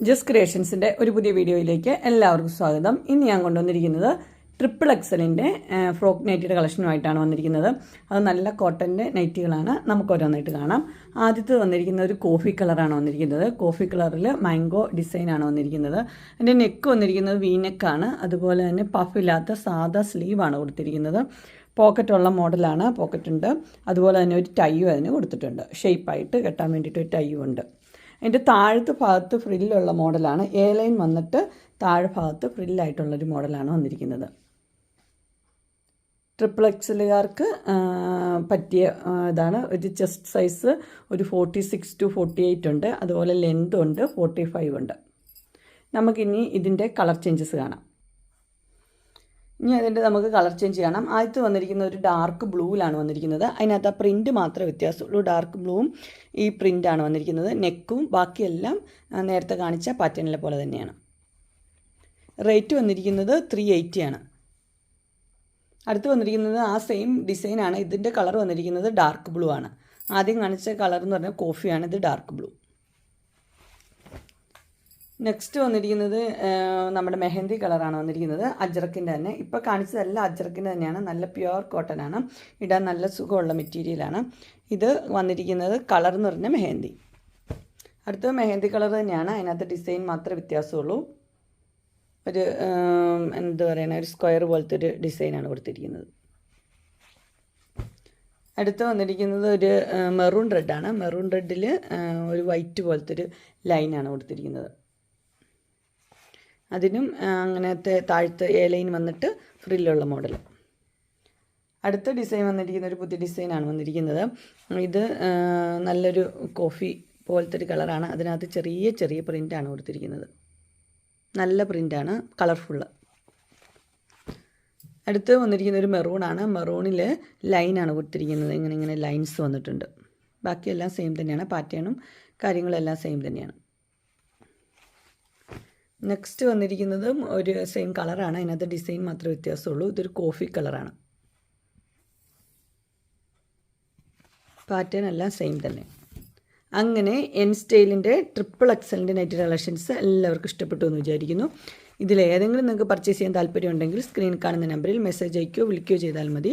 ജസ് ക്രിയേഷൻസിന്റെ ഒരു പുതിയ വീഡിയോയിലേക്ക് എല്ലാവർക്കും സ്വാഗതം. ഇന്ന് ഞാൻ കൊണ്ടുവന്നിരിക്കുന്നത് ട്രിപ്പിൾ എക്സലിന്റെ ഫ്രോക്ക് നൈറ്റിയുടെ കളക്ഷനുമായിട്ടാണ് വന്നിരിക്കുന്നത്. അത് നല്ല കോട്ടന്റെ നൈറ്റികളാണ് നമുക്ക് ഓരോന്നായിട്ട് കാണാം. ആദ്യത്തെ വന്നിരിക്കുന്ന ഒരു കോഫി കളറാണ് വന്നിരിക്കുന്നത്. കോഫി കളറിൽ മാംഗോ ഡിസൈനാണ് വന്നിരിക്കുന്നത്. എന്റെ നെക്ക് വന്നിരിക്കുന്നത് വീനെക്കാണ് അതുപോലെ തന്നെ പഫില്ലാത്ത സാധാ സ്ലീവാണ് കൊടുത്തിരിക്കുന്നത്. പോക്കറ്റുള്ള മോഡലാണ് പോക്കറ്റുണ്ട് അതുപോലെ തന്നെ ഒരു ടൈയും അതിന് കൊടുത്തിട്ടുണ്ട്. ഷേപ്പായിട്ട് കെട്ടാൻ വേണ്ടിയിട്ട് ഒരു ടൈയും ഉണ്ട്. അതിന്റെ താഴത്തെ ഭാഗത്ത് ഫ്രില്ലുള്ള മോഡലാണ്. എ ലൈൻ വന്നിട്ട് താഴെ ഭാഗത്ത് ഫ്രില്ലായിട്ടുള്ളൊരു മോഡലാണ് വന്നിരിക്കുന്നത്. ട്രിപ്പിൾ എക്സലുകാർക്ക് പറ്റിയ ഇതാണ്. ഒരു ചെസ്റ്റ് സൈസ് ഒരു forty six to forty eight ഉണ്ട്. അതുപോലെ ലെങ്ത് ഉണ്ട് ഫോർട്ടി ഫൈവ് ഉണ്ട്. നമുക്കിനി ഇതിന്റെ കളർ ചേഞ്ചസ് കാണാം. ഇനി അതിന്റെ നമുക്ക് കളർ ചേഞ്ച് ചെയ്യണം ആദ്യത്തെ വന്നിരിക്കുന്ന ഒരു ഡാർക്ക് ബ്ലൂവിലാണ് വന്നിരിക്കുന്നത്. അതിനകത്ത് ആ പ്രിന്റ് മാത്രമേ വ്യത്യാസമുള്ളൂ. ഡാർക്ക് ബ്ലൂവും ഈ പ്രിന്റാണ് വന്നിരിക്കുന്നത്. നെക്കും ബാക്കിയെല്ലാം നേരത്തെ കാണിച്ച പാറ്റേണിലെ പോലെ തന്നെയാണ്. റേറ്റ് വന്നിരിക്കുന്നത് ത്രീ ആണ്. അടുത്ത് വന്നിരിക്കുന്നത് ആ സെയിം ഡിസൈനാണ് ഇതിന്റെ കളർ വന്നിരിക്കുന്നത് ഡാർക്ക് ബ്ലൂ ആണ്. ആദ്യം കാണിച്ച കളർ എന്ന് പറഞ്ഞാൽ കോഫിയാണ് ഇത് ഡാർക്ക് ബ്ലൂ നെക്സ്റ്റ് വന്നിരിക്കുന്നത് നമ്മുടെ മെഹന്തി കളറാണ് വന്നിരിക്കുന്നത്. അജ്രക്കിന്റെ തന്നെ. ഇപ്പോൾ കാണിച്ചതല്ല അജ്രക്കിന്റെ തന്നെയാണ്. നല്ല പ്യുവർ കോട്ടൺ ആണ്. ഇടാൻ നല്ല സുഖമുള്ള മെറ്റീരിയലാണ് ഇത് വന്നിരിക്കുന്നത് കളർ എന്ന് പറഞ്ഞാൽ മെഹന്തി. അടുത്തത് മെഹന്തി കളർ തന്നെയാണ്. അതിനകത്ത് ഡിസൈൻ മാത്രമേ വ്യത്യാസമുള്ളൂ. ഒരു എന്ത് എന്താ പറയുക ഒരു സ്ക്വയർ പോലത്തെ ഒരു ഡിസൈനാണ് കൊടുത്തിരിക്കുന്നത്. അടുത്ത് വന്നിരിക്കുന്നത് ഒരു മെറൂൺ റെഡാണ് മെറൂൺ റെഡിൽ ഒരു വൈറ്റ് പോലത്തെ ഒരു ലൈനാണ് കൊടുത്തിരിക്കുന്നത്. അതിനും അങ്ങനത്തെ താഴ്ത്ത് എ ലൈൻ വന്നിട്ട് ഫ്രില്ലുള്ള മോഡൽ അടുത്ത ഡിസൈൻ വന്നിരിക്കുന്ന ഒരു പുതിയ ഡിസൈനാണ് വന്നിരിക്കുന്നത്. ഇത് നല്ലൊരു കോഫി പോലത്തെ ഒരു കളറാണ് അതിനകത്ത് ചെറിയ ചെറിയ പ്രിന്റാണ് കൊടുത്തിരിക്കുന്നത്. നല്ല പ്രിന്റാണ് കളർഫുള്ള് അടുത്ത് വന്നിരിക്കുന്ന ഒരു മെറൂണാണ് മെറൂണിൽ ലൈനാണ് കൊടുത്തിരിക്കുന്നത്. ഇങ്ങനെ ഇങ്ങനെ ലൈൻസ് വന്നിട്ടുണ്ട്. ബാക്കിയെല്ലാം സെയിം തന്നെയാണ്. പാറ്റേണും കാര്യങ്ങളെല്ലാം സെയിം തന്നെയാണ്. നെക്സ്റ്റ് വന്നിരിക്കുന്നതും ഒരു സെയിം കളറാണ് അതിനകത്ത് ഡിസൈൻ മാത്രമേ വ്യത്യാസമുള്ളൂ. ഇതൊരു കോഫി കളറാണ് പാറ്റേൺ എല്ലാം സെയിം തന്നെ. അങ്ങനെ എൻ സ്റ്റൈലിന്റെ ട്രിപ്പിൾ എക്സലിന്റെ നൈറ്റ് കളക്ഷൻസ് എല്ലാവർക്കും ഇഷ്ടപ്പെട്ടു എന്ന് വിചാരിക്കുന്നു. ഇതിലേതെങ്കിലും നിങ്ങൾക്ക് പർച്ചേസ് ചെയ്യാൻ താല്പര്യമുണ്ടെങ്കിൽ സ്ക്രീനിൽ കാണുന്ന നമ്പറിൽ മെസ്സേജ് അയക്കുകയോ വിളിക്കുകയോ ചെയ്താൽ മതി.